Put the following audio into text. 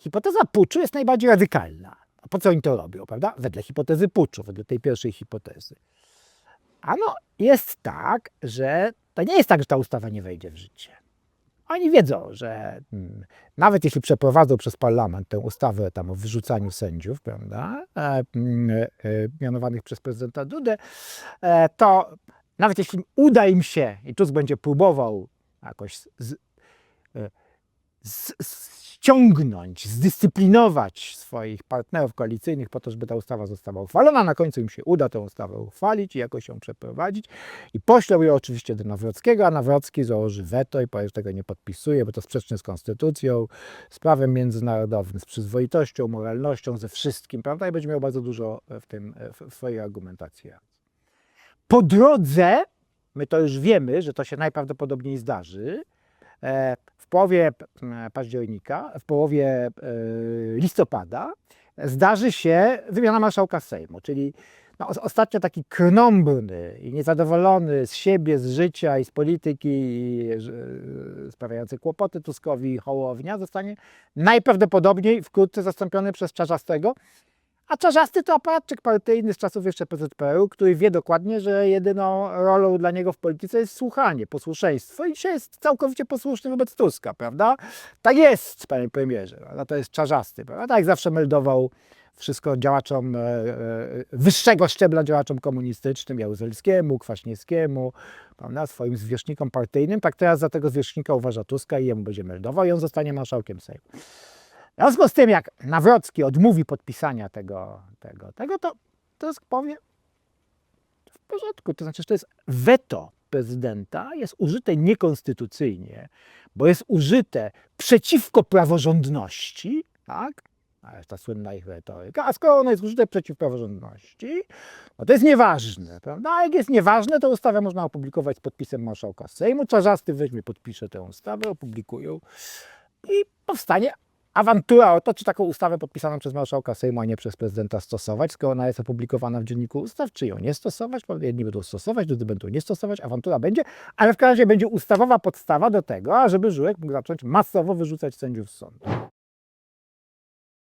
hipoteza puczu jest najbardziej radykalna. A po co oni to robią, prawda? Wedle hipotezy puczu, wedle tej pierwszej hipotezy. Ano jest tak, że to nie jest tak, że ta ustawa nie wejdzie w życie. Oni wiedzą, że mm, nawet jeśli przeprowadzą przez parlament tę ustawę tam o wyrzucaniu sędziów, prawda, e, mm, e, mianowanych przez prezydenta Dudę, e, to nawet jeśli uda im się i Tusk będzie próbował jakoś z, e, z, z, ściągnąć, zdyscyplinować swoich partnerów koalicyjnych po to, żeby ta ustawa została uchwalona. Na końcu im się uda tę ustawę uchwalić i jakoś ją przeprowadzić. I poślą ją oczywiście do Nawrockiego, a Nawrocki założy weto i powie, że tego nie podpisuje, bo to sprzeczne z konstytucją, z prawem międzynarodowym, z przyzwoitością, moralnością, ze wszystkim, prawda? I będzie miał bardzo dużo w tym, w swojej argumentacji. Po drodze, my to już wiemy, że to się najprawdopodobniej zdarzy, e, w połowie e, października, w połowie e, listopada zdarzy się wymiana marszałka Sejmu, czyli no, os- ostatnio taki krnąbrny i niezadowolony z siebie, z życia i z polityki, i, e, sprawiający kłopoty Tuskowi Hołownia zostanie najprawdopodobniej wkrótce zastąpiony przez Czarzastego, a Czarzasty to aparatczyk partyjny z czasów jeszcze PZPR-u, który wie dokładnie, że jedyną rolą dla niego w polityce jest słuchanie, posłuszeństwo i dzisiaj jest całkowicie posłuszny wobec Tuska, prawda? Tak jest, panie premierze, prawda? to jest Czarzasty, prawda? Tak jak zawsze meldował wszystko działaczom e, e, wyższego szczebla działaczom komunistycznym, Jaruzelskiemu, Kwaśniewskiemu, prawda? swoim zwierzchnikom partyjnym, tak teraz za tego zwierzchnika uważa Tuska i jemu będzie meldował i on zostanie marszałkiem Sejmu. W związku z tym, jak Nawrocki odmówi podpisania tego, tego, tego to Tusk powie w porządku. To znaczy, że to jest weto prezydenta, jest użyte niekonstytucyjnie, bo jest użyte przeciwko praworządności, tak? Jest ta słynna ich retoryka. A skoro ono jest użyte przeciw praworządności, no to jest nieważne, prawda? A jak jest nieważne, to ustawę można opublikować z podpisem marszałka Sejmu. Czarzasty weźmie, podpisze tę ustawę, opublikują i powstanie awantura o to, czy taką ustawę podpisaną przez marszałka Sejmu, a nie przez prezydenta stosować, skoro ona jest opublikowana w dzienniku ustaw, czy ją nie stosować, jedni będą stosować, drudzy będą nie stosować, awantura będzie, ale w każdym razie będzie ustawowa podstawa do tego, ażeby Żurek mógł zacząć masowo wyrzucać sędziów z sądu.